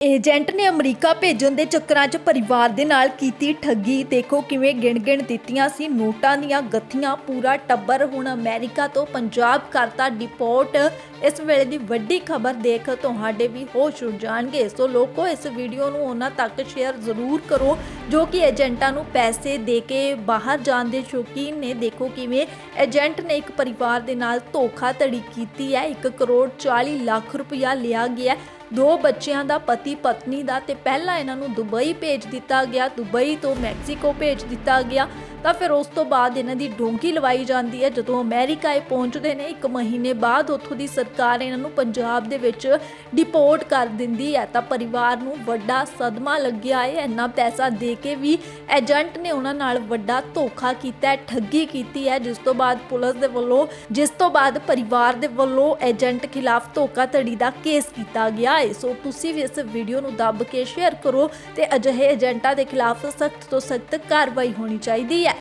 Agent ਨੇ America ਭੇਜਣ ਦੇ ਚੱਕਰਾਂ 'ਚ ਪਰਿਵਾਰ ਦੇ ਨਾਲ ਕੀਤੀ ਠੱਗੀ। ਦੇਖੋ ਕਿਵੇਂ ਗਿਣ-ਗਿਣ ਦਿੱਤੀਆਂ ਸੀ ਨੋਟਾਂ ਦੀਆਂ ਗੱਥੀਆਂ। ਪੂਰਾ ਟੱਬਰ ਹੁਣ ਅਮਰੀਕਾ ਤੋਂ ਪੰਜਾਬ ਕਰਤਾ ਡਿਪੋਰਟ। ਇਸ ਵੇਲੇ ਦੀ ਵੱਡੀ ਖਬਰ ਦੇਖ ਤੁਹਾਡੇ ਵੀ ਹੋਸ਼ ਉੱਡ ਜਾਣਗੇ। ਸੋ ਲੋਕੋ, ਇਸ ਵੀਡੀਓ ਨੂੰ ਉਹਨਾਂ ਤੱਕ ਸ਼ੇਅਰ ਜ਼ਰੂਰ ਕਰੋ, ਜੋ ਕਿ ਏਜੰਟਾਂ ਨੂੰ ਪੈਸੇ ਦੇ ਕੇ ਬਾਹਰ ਜਾਣ ਦੇ ਸ਼ੌਕੀਨ ਨੇ। ਦੇਖੋ ਕਿਵੇਂ ਏਜੰਟ ਨੇ ਇੱਕ ਪਰਿਵਾਰ ਦੇ ਨਾਲ ਧੋਖਾਧੜੀ ਕੀਤੀ ਹੈ। 1 ਕਰੋੜ 40 ਲੱਖ ਰੁਪਇਆ ਲਿਆ ਗਿਆ। ਦੋ ਬੱਚਿਆਂ ਦਾ ਪਤੀ ਪਤਨੀ ਦਾ ਤੇ ਪਹਿਲਾਂ ਇਹਨਾਂ ਨੂੰ ਦੁਬਈ ਭੇਜ ਦਿੱਤਾ ਗਿਆ, ਦੁਬਈ ਤੋਂ ਮੈਕਸੀਕੋ ਭੇਜ ਦਿੱਤਾ ਗਿਆ। ਤਾਂ ਫਿਰ ਉਸ ਤੋਂ ਬਾਅਦ ਇਹਨਾਂ ਦੀ ਡੋਂਕੀ ਲਵਾਈ ਜਾਂਦੀ ਹੈ। ਜਦੋਂ ਅਮਰੀਕਾ ਇਹ ਪਹੁੰਚਦੇ ਨੇ, ਇੱਕ ਮਹੀਨੇ ਬਾਅਦ ਉੱਥੋਂ ਦੀ ਸਰਕਾਰ ਇਹਨਾਂ ਨੂੰ ਪੰਜਾਬ ਦੇ ਵਿੱਚ ਡਿਪੋਰਟ ਕਰ ਦਿੰਦੀ ਹੈ। ਤਾਂ ਪਰਿਵਾਰ ਨੂੰ ਵੱਡਾ ਸਦਮਾ ਲੱਗਿਆ ਹੈ। ਇੰਨਾ ਪੈਸਾ ਦੇ ਕੇ ਵੀ ਏਜੰਟ ਨੇ ਉਹਨਾਂ ਨਾਲ ਵੱਡਾ ਧੋਖਾ ਕੀਤਾ ਠੱਗੀ ਕੀਤੀ ਹੈ। ਜਿਸ ਤੋਂ ਬਾਅਦ ਪੁਲਿਸ ਦੇ ਵੱਲੋਂ, ਜਿਸ ਤੋਂ ਬਾਅਦ ਪਰਿਵਾਰ ਦੇ ਵੱਲੋਂ ਏਜੰਟ ਖਿਲਾਫ ਧੋਖਾਧੜੀ ਦਾ ਕੇਸ ਕੀਤਾ ਗਿਆ ਹੈ। ਸੋ ਤੁਸੀਂ ਵੀ ਇਸ ਵੀਡੀਓ ਨੂੰ ਦੱਬ ਕੇ ਸ਼ੇਅਰ ਕਰੋ ਤੇ ਅਜਿਹੇ ਏਜੰਟਾਂ ਦੇ ਖਿਲਾਫ ਸਖਤ ਤੋਂ ਸਖਤ ਕਾਰਵਾਈ ਹੋਣੀ ਚਾਹੀਦੀ ਹੈ।